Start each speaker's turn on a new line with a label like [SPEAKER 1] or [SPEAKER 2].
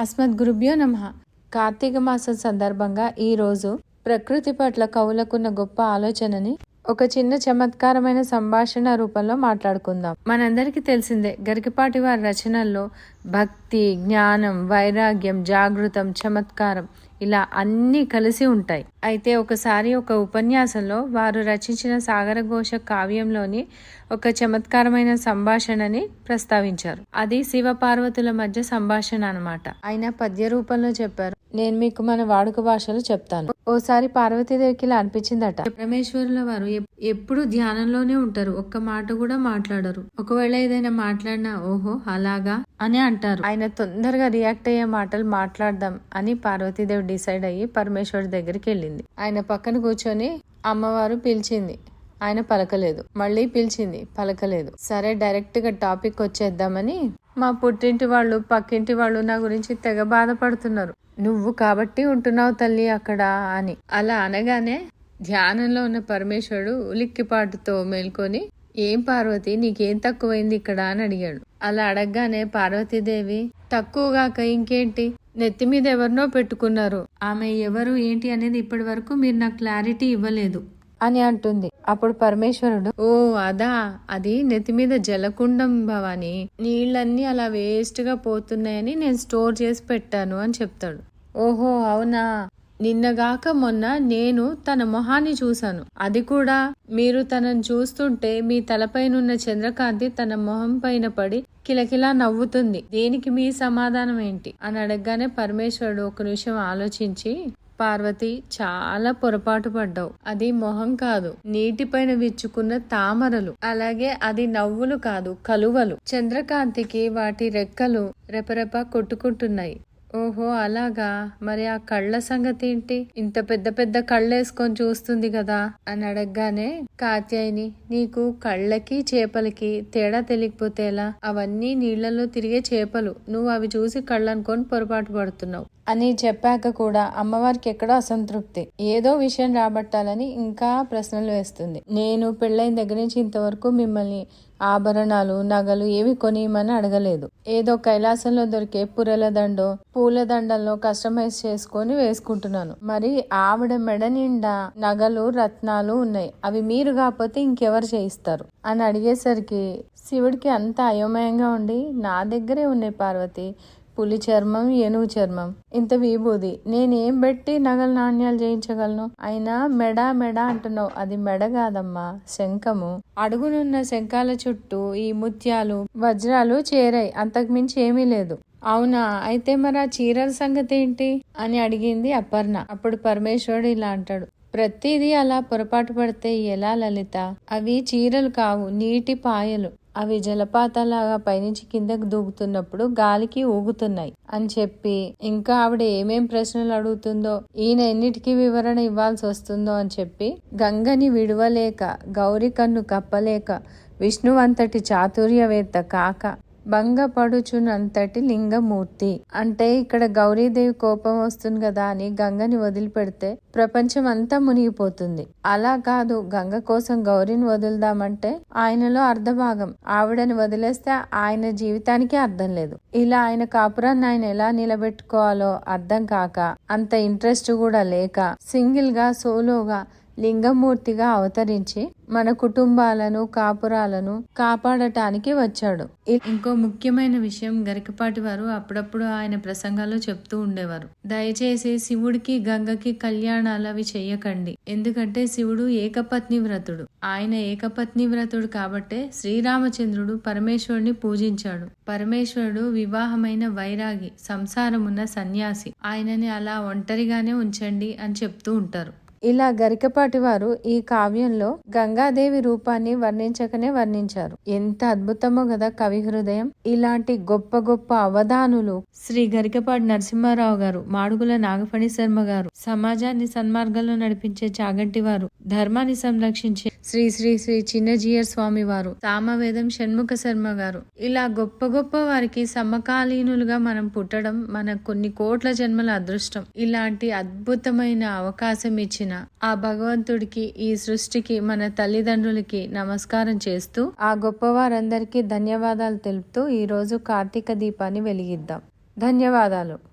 [SPEAKER 1] అస్మద్ గురుభ్యో నమ. కార్తీక మాసం సందర్భంగా ఈరోజు ప్రకృతి పట్ల కవులకున్న గొప్ప ఆలోచనని ఒక చిన్న చమత్కారమైన సంభాషణ రూపంలో మాట్లాడుకుందాం. మనందరికీ తెలిసిందే గరికపాటి వారి రచనల్లో భక్తి జ్ఞానం వైరాగ్యం జాగృతం చమత్కారం ఇలా అన్నీ కలిసి ఉంటాయి. అయితే ఒకసారి ఒక ఉపన్యాసంలో వారు రచించిన సాగరఘోష కావ్యంలోని ఒక చమత్కారమైన సంభాషణని ప్రస్తావించారు. అది శివ పార్వతుల మధ్య సంభాషణ అన్నమాట. ఆయన పద్య రూపంలో చెప్పారు. నేను మీకు మన వాడుక భాషలో చెప్తాను. ఓసారి పార్వతీదేవికి ఇలా అనిపించిందట. పరమేశ్వరుల వారు ఎప్- ఎప్పుడు ధ్యానంలోనే ఉంటారు. ఒక్క మాట కూడా మాట్లాడరు. ఒకవేళ ఏదైనా మాట్లాడినా ఓహో అలాగా అని అంటారు. ఆయన తొందరగా రియాక్ట్ అయ్యే మాటలు మాట్లాడదాం అని పార్వతీదేవి డిసైడ్ అయ్యి పరమేశ్వరుడి దగ్గరికి వెళ్ళింది. ఆయన పక్కన కూర్చొని అమ్మవారు పిలిచింది. ఆయన పలకలేదు. మళ్ళీ పిలిచింది పలకలేదు. సరే డైరెక్ట్గా టాపిక్ వచ్చేద్దామని. మా పుట్టింటి వాళ్ళు పక్కింటి వాళ్ళు నా గురించి తెగ బాధపడుతున్నారు. నువ్వు కాబట్టి ఉంటున్నావు తల్లి అక్కడ అని. అలా అనగానే ధ్యానంలో ఉన్న పరమేశ్వరుడు ఉలిక్కిపాటుతో మేల్కొని ఏం పార్వతి నీకేం తక్కువైంది ఇక్కడ? అని అడిగాడు. అలా అడగగానే పార్వతీదేవి తక్కువగాక ఇంకేంటి? నెత్తి మీద ఎవరినో పెట్టుకున్నారు. ఆమె ఎవరు ఏంటి అనేది ఇప్పటి వరకు మీరు నాకు క్లారిటీ ఇవ్వలేదు. అని అంటుంది. అప్పుడు పరమేశ్వరుడు ఓ అదా అది నెత్తి మీద జలకుండం భవాని. నీళ్ళన్నీ అలా వేస్ట్గా పోతున్నాయని నేను స్టోర్ చేసి పెట్టాను అని చెప్తాడు. ఓహో అవునా? నిన్నగాక మొన్న నేను తన మొహాన్ని చూశాను. అది కూడా మీరు తనను చూస్తుంటే మీ తలపైనున్న చంద్రకాంతి తన మొహం పైన పడి కిలకిలా నవ్వుతుంది. దేనికి మీ సమాధానం ఏంటి? అని అడగగానే పరమేశ్వరుడు ఒక నిమిషం ఆలోచించి పార్వతి చాలా పొరపాటు పడ్డావు. అది మొహం కాదు నీటిపైన విచ్చుకున్న తామరలు. అలాగే అది నవ్వులు కాదు కలువలు. చంద్రకాంతికి వాటి రెక్కలు రెపరెప కొట్టుకుంటున్నాయి. ఓహో అలాగా? మరి ఆ కళ్ళ సంగతి ఏంటి? ఇంత పెద్ద పెద్ద కళ్ళేసుకొని చూస్తుంది కదా? అని అడగగానే కాత్యాయిని నీకు కళ్ళకి చేపలకి తేడా తెలియకపోతే ఎలా? అవన్నీ నీళ్ళలో తిరిగే చేపలు. నువ్వు అవి చూసి కళ్ళనుకొని పొరపాటు పడుతున్నావు. అని చెప్పాక కూడా అమ్మవారికి ఎక్కడో అసంతృప్తి. ఏదో విషయం రాబట్టాలని ఇంకా ప్రశ్నలు వేస్తుంది. నేను పెళ్ళైన దగ్గర నుంచి ఇంతవరకు మిమ్మల్ని ఆభరణాలు నగలు ఏవి కొనియమని అడగలేదు. ఏదో కైలాసంలో దొరికే పురల దండో పూల దండల్లో కస్టమైజ్ చేసుకొని వేసుకుంటున్నాను. మరి ఆవిడ మెడ నిండా నగలు రత్నాలు ఉన్నాయి. అవి మీరు కాకపోతే ఇంకెవరు చేయిస్తారు? అని అడిగేసరికి శివుడికి అంత అయోమయంగా ఉండి నా దగ్గరే ఉన్నాయి పార్వతి పులి చర్మం ఏనుగు చర్మం. ఇంత విభూది. నేనేం పెట్టి నగలు నాణ్యాలు చేయించగలను? అయినా మెడ మెడ అంటున్నావు. అది మెడ కాదమ్మా. శంఖము. అడుగునున్న శంఖాల చుట్టూ ఈ ముత్యాలు వజ్రాలు చేరాయి. అంతకు మించి ఏమీ లేదు. అవునా? అయితే మరి ఆ చీరల సంగతి ఏంటి? అని అడిగింది అపర్ణ. అప్పుడు పరమేశ్వరుడు ఇలా అంటాడు. ప్రతిదీ అలా పొరపాటు పడితే ఎలా లలిత? అవి చీరలు కావు నీటి పాయలు. అవి జలపాతంలాగా పైనుంచి కిందకు దూకుతున్నప్పుడు గాలికి ఊగుతున్నాయి అని చెప్పి ఇంకా ఆవిడ ఏమేం ప్రశ్నలు అడుగుతుందో ఈయన ఎన్నిటికీ వివరణ ఇవ్వాల్సి వస్తుందో అని చెప్పి గంగని విడవలేక గౌరి కన్ను కప్పలేక విష్ణువంతటి చాతుర్యవేత్త కాక భంగపడుచునంతటి లింగమూర్తి. అంటే ఇక్కడ గౌరీదేవి కోపం వస్తుంది కదా అని గంగని వదిలిపెడితే ప్రపంచం అంతా మునిగిపోతుంది. అలా కాదు గంగ కోసం గౌరీని వదులుదామంటే ఆయనలో అర్ధభాగం. ఆవిడని వదిలేస్తే ఆయన జీవితానికి అర్థం లేదు. ఇలా ఆయన కాపురాన్ని ఆయన ఎలా నిలబెట్టుకోవాలో అర్థం కాక అంత ఇంట్రెస్ట్ కూడా లేక సింగిల్గా సోలోగా లింగమూర్తిగా అవతరించి మన కుటుంబాలను కాపురాలను కాపాడటానికి వచ్చాడు. ఇంకో ముఖ్యమైన విషయం గరికపాటి వారు అప్పుడప్పుడు ఆయన ప్రసంగాల్లో చెప్తూ ఉండేవారు. దయచేసి శివుడికి గంగకి కళ్యాణాలు అవి చెయ్యకండి ఎందుకంటే శివుడు ఏకపత్ని వ్రతుడు. ఆయన ఏకపత్ని వ్రతుడు కాబట్టే శ్రీరామచంద్రుడు పరమేశ్వరుని పూజించాడు. పరమేశ్వరుడు వివాహమైన వైరాగి సంసారమున్న సన్యాసి. ఆయనని అలా ఒంటరిగానే ఉంచండి అని చెప్తూ ఉంటారు. ఇలా గరికపాటి వారు ఈ కావ్యంలో గంగాదేవి రూపాన్ని వర్ణించకనే వర్ణించారు. ఎంత అద్భుతమో కదా కవి హృదయం. ఇలాంటి గొప్ప గొప్ప అవధానులు శ్రీ గరికపాటి నరసింహారావు గారు మాడుగుల నాగఫణి శర్మ గారు సమాజాన్ని సన్మార్గంలో నడిపించే చాగంటి వారు ధర్మాన్ని సంరక్షించే శ్రీ శ్రీ శ్రీ చిన్నజీయర్ స్వామి వారు సామవేదం షణ్ముఖ శర్మ గారు. ఇలా గొప్ప గొప్ప వారికి సమకాలీనులుగా మనం పుట్టడం మన కొన్ని కోట్ల జన్మల అదృష్టం. ఇలాంటి అద్భుతమైన అవకాశం ఇచ్చిన ఆ భగవంతుడికి ఈ సృష్టికి మన తల్లిదండ్రులకి నమస్కారం చేస్తూ ఆ గొప్పవారందరికీ ధన్యవాదాలు తెలుపుతూ ఈరోజు కార్తీక దీపాన్ని వెలిగిద్దాం. ధన్యవాదాలు.